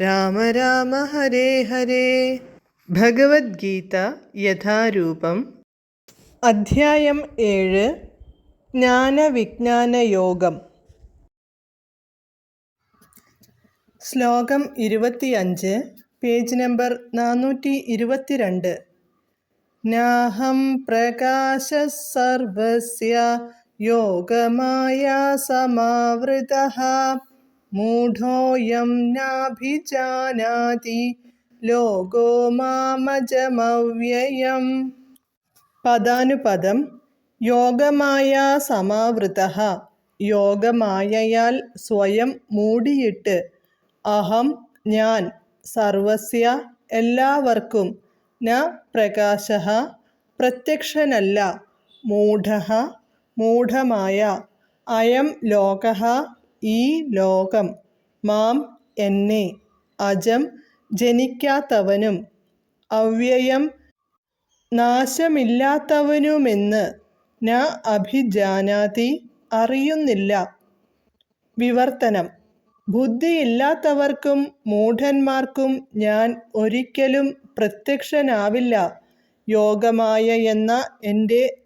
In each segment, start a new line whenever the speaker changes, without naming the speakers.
രാമ രാമ ഹരേ ഹരേ. ഭഗവത്ഗീത യഥാരൂപം. അധ്യായം ഏഴ്. ജ്ഞാനവിജ്ഞാന യോഗം. ശ്ലോകം ഇരുപത്തിയഞ്ച് പേജ് നമ്പർ നാനൂറ്റി ഇരുപത്തിരണ്ട് നാഹം പ്രകാശ സർവസ്യ യോഗമായ സമാവൃത. മൂഢോയം നാഭിജാനാതി ലോകോ മാമജമവ്യയം പദാനുപദം യോഗമായ സമാവൃത യോഗമായയാൽ സ്വയം മൂടിയിട്ട്। അഹം ഞാൻ സർവസ്യ എല്ലാവർക്കും ന പ്രകാശ പ്രത്യക്ഷനല്ല മൂഢ മൂഢമായ അയം ലോക ഈ ലോകം. മാം എന്നെ അജം ജനിക്കാത്തവനും അവ്യയം നാശമില്ലാത്തവനുമെന്ന് ന അഭിജാനാതി അറിയുന്നില്ല. വിവർത്തനം. ബുദ്ധിയില്ലാത്തവർക്കും മൂഢന്മാർക്കും ഞാൻ ഒരിക്കലും പ്രത്യക്ഷനാവില്ല. യോഗമായ എന്ന എന്റെ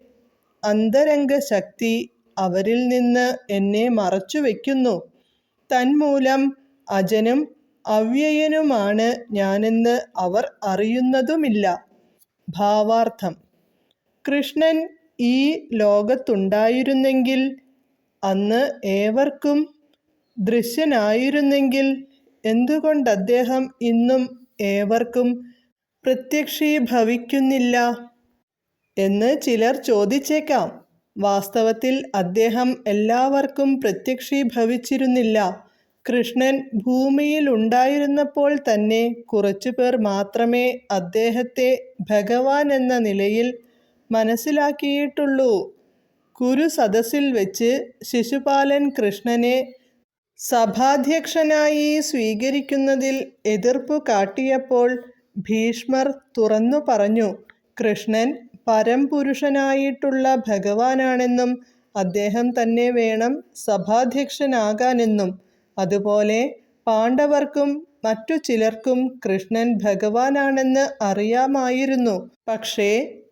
അന്തരംഗ ശക്തി അവരിൽ നിന്ന് എന്നെ മറച്ചു വയ്ക്കുന്നു തന്മൂലം അജനും അവ്യയനുമാണ് ഞാനെന്ന് അവർ അറിയുന്നതുമില്ല. ഭാവാർത്ഥം. കൃഷ്ണൻ ഈ ലോകത്തുണ്ടായിരുന്നെങ്കിൽ അന്ന് ഏവർക്കും ദൃശ്യനായിരുന്നെങ്കിൽ എന്തുകൊണ്ട് അദ്ദേഹം ഇന്നും ഏവർക്കും പ്രത്യക്ഷീഭവിക്കുന്നില്ല എന്ന് ചിലർ ചോദിച്ചേക്കാം. വാസ്തവത്തിൽ അദ്ദേഹം എല്ലാവർക്കും പ്രത്യക്ഷീഭവിച്ചിരുന്നില്ല. കൃഷ്ണൻ ഭൂമിയിൽ ഉണ്ടായിരുന്നപ്പോൾ തന്നെ കുറച്ചുപേർ മാത്രമേ അദ്ദേഹത്തെ ഭഗവാൻ എന്ന നിലയിൽ മനസ്സിലാക്കിയിട്ടുള്ളൂ. കുരു സദസ്സിൽ വെച്ച് ശിശുപാലൻ കൃഷ്ണനെ സഭാധ്യക്ഷനായി സ്വീകരിക്കുന്നതിൽ എതിർപ്പ് കാട്ടിയപ്പോൾ ഭീഷ്മർ തുറന്നു പറഞ്ഞു കൃഷ്ണൻ പരംപുരുഷനായിട്ടുള്ള ഭഗവാനാണെന്നും അദ്ദേഹം തന്നെ വേണം സഭാധ്യക്ഷനാകാനെന്നും. അതുപോലെ പാണ്ഡവർക്കും മറ്റു ചിലർക്കും കൃഷ്ണൻ ഭഗവാനാണെന്ന് അറിയാമായിരുന്നു. പക്ഷേ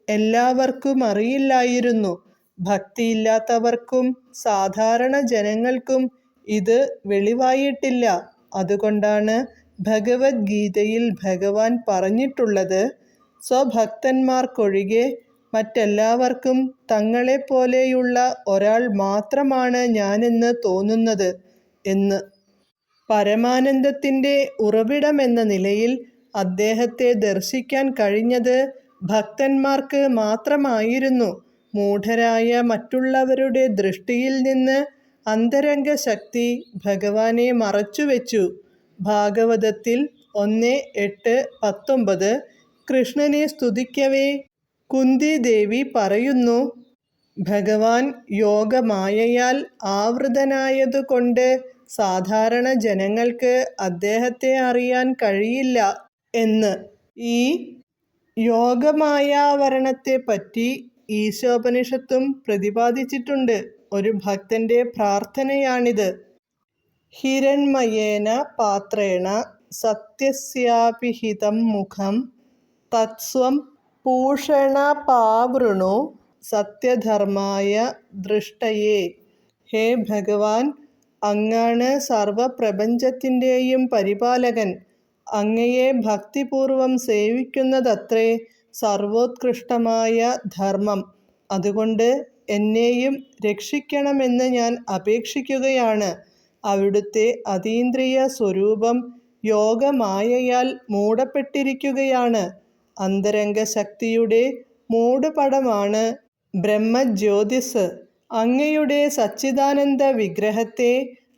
എല്ലാവർക്കും അറിയില്ലായിരുന്നു. ഭക്തിയില്ലാത്തവർക്കും സാധാരണ ജനങ്ങൾക്കും ഇത് വെളിവായിട്ടില്ല. അതുകൊണ്ടാണ് ഭഗവത്ഗീതയിൽ ഭഗവാൻ പറഞ്ഞിട്ടുള്ളത് സ്വഭക്തന്മാർക്കൊഴികെ മറ്റെല്ലാവർക്കും തങ്ങളെപ്പോലെയുള്ള ഒരാൾ മാത്രമാണ് ഞാനെന്ന് തോന്നുന്നത് എന്ന്. പരമാനന്ദത്തിന്റെ ഉറവിടമെന്ന നിലയിൽ അദ്ദേഹത്തെ ദർശിക്കാൻ കഴിഞ്ഞത് ഭക്തന്മാർക്ക് മാത്രമായിരുന്നു. മൂഢരായ മറ്റുള്ളവരുടെ ദൃഷ്ടിയിൽ നിന്ന് അന്തരംഗ ശക്തി ഭഗവാനെ മറച്ചുവെച്ചു. ഭാഗവതത്തിൽ ഒന്ന് എട്ട് പത്തൊമ്പത് കൃഷ്ണനെ സ്തുതിക്കവേ. കുന്തി ദേവി പറയുന്നു ഭഗവാൻ യോഗമായയാൽ ആവൃതനായതുകൊണ്ട് സാധാരണ ജനങ്ങൾക്ക് അദ്ദേഹത്തെ അറിയാൻ കഴിയില്ല എന്ന്. ഈ യോഗമായാവരണത്തെപ്പറ്റി ഈശോപനിഷത്തും പ്രതിപാദിച്ചിട്ടുണ്ട്. ഒരു ഭക്തന്റെ പ്രാർത്ഥനയാണിത്. ഹിരൺമയേന പാത്രേണ സത്യസ്യാപിഹിതം മുഖം തത്സ്വം പൂഷണപാവൃണു സത്യധർമായ ദൃഷ്ടയെ. ഹേ ഭഗവാൻ അങ്ങാണ് സർവപ്രപഞ്ചത്തിന്റെയും പരിപാലകൻ. അങ്ങയെ ഭക്തിപൂർവം സേവിക്കുന്നതത്രേ സർവോത്കൃഷ്ടമായ ധർമ്മം. അതുകൊണ്ട് എന്നെയും രക്ഷിക്കണമെന്ന് ഞാൻ അപേക്ഷിക്കുകയാണ്. അവിടുത്തെ അതീന്ദ്രിയ സ്വരൂപം യോഗമായയാൽ മൂടപ്പെട്ടിരിക്കുകയാണ്. അന്തരംഗ ശക്തിയുടെ മൂടുപടമാണ് ബ്രഹ്മജ്യോതിസ്. അങ്ങയുടെ സച്ചിദാനന്ദ വിഗ്രഹത്തെ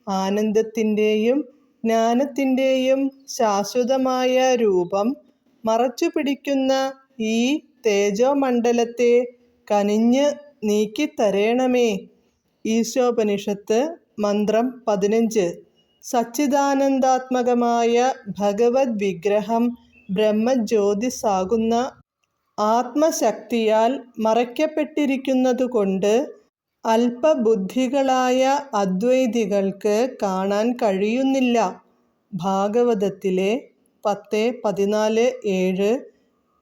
ആനന്ദത്തിന്റെയും ജ്ഞാനത്തിന്റെയും ശാശ്വതമായ രൂപം മറച്ചുപിടിക്കുന്ന ഈ തേജോമണ്ഡലത്തെ കനിഞ്ഞ് നീക്കിത്തരേണമേ. ഈശോപനിഷത്ത് മന്ത്രം പതിനഞ്ച്. സച്ചിദാനന്ദാത്മകമായ ഭഗവത് വിഗ്രഹം ബ്രഹ്മജ്യോതിസാകുന്ന ആത്മശക്തിയാൽ മറയ്ക്കപ്പെട്ടിരിക്കുന്നതുകൊണ്ട് അല്പബുദ്ധികളായ അദ്വൈതികൾക്ക് കാണാൻ കഴിയുന്നില്ല. ഭാഗവതത്തിലെ പത്ത് പതിനാല് ഏഴ്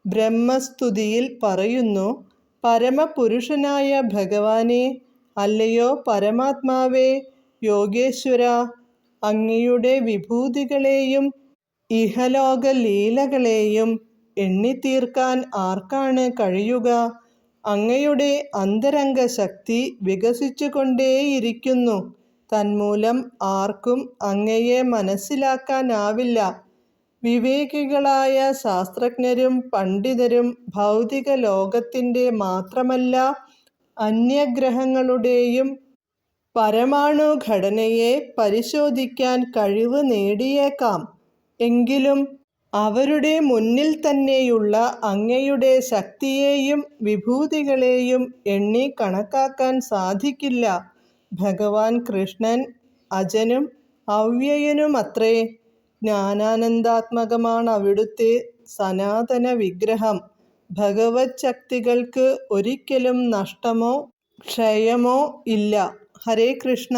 ബ്രഹ്മസ്തുതിയിൽ പറയുന്നു പരമപുരുഷനായ ഭഗവാനെ അല്ലയോ പരമാത്മാവേ യോഗേശ്വര അങ്ങയുടെ വിഭൂതികളെയും ഇഹലോക ലീലകളെയും എണ്ണിത്തീർക്കാൻ ആർക്കാണ് കഴിയുക? അങ്ങയുടെ അന്തരംഗ ശക്തി വികസിച്ചുകൊണ്ടേയിരിക്കുന്നു. തന്മൂലം ആർക്കും അങ്ങയെ മനസ്സിലാക്കാനാവില്ല. വിവേകികളായ ശാസ്ത്രജ്ഞരും പണ്ഡിതരും ഭൗതിക ലോകത്തിന്റെ മാത്രമല്ല അന്യഗ്രഹങ്ങളുടെയും പരമാണു ഘടനയെ പരിശോധിക്കാൻ കഴിവ് നേടിയേക്കാം. എങ്കിലും അവരുടെ മുന്നിൽ തന്നെയുള്ള അങ്ങയുടെ ശക്തിയെയും വിഭൂതികളെയും എണ്ണി കണക്കാക്കാൻ സാധിക്കില്ല. ഭഗവാൻ കൃഷ്ണൻ അജനും അവ്യയനുമത്രേ ജ്ഞാനാനന്ദാത്മകമാണ് അവിടുത്തെ സനാതന വിഗ്രഹം ഭഗവത് ശക്തികൾക്ക് ഒരിക്കലും നഷ്ടമോ ക്ഷയമോ ഇല്ല. ഹരേ കൃഷ്ണ.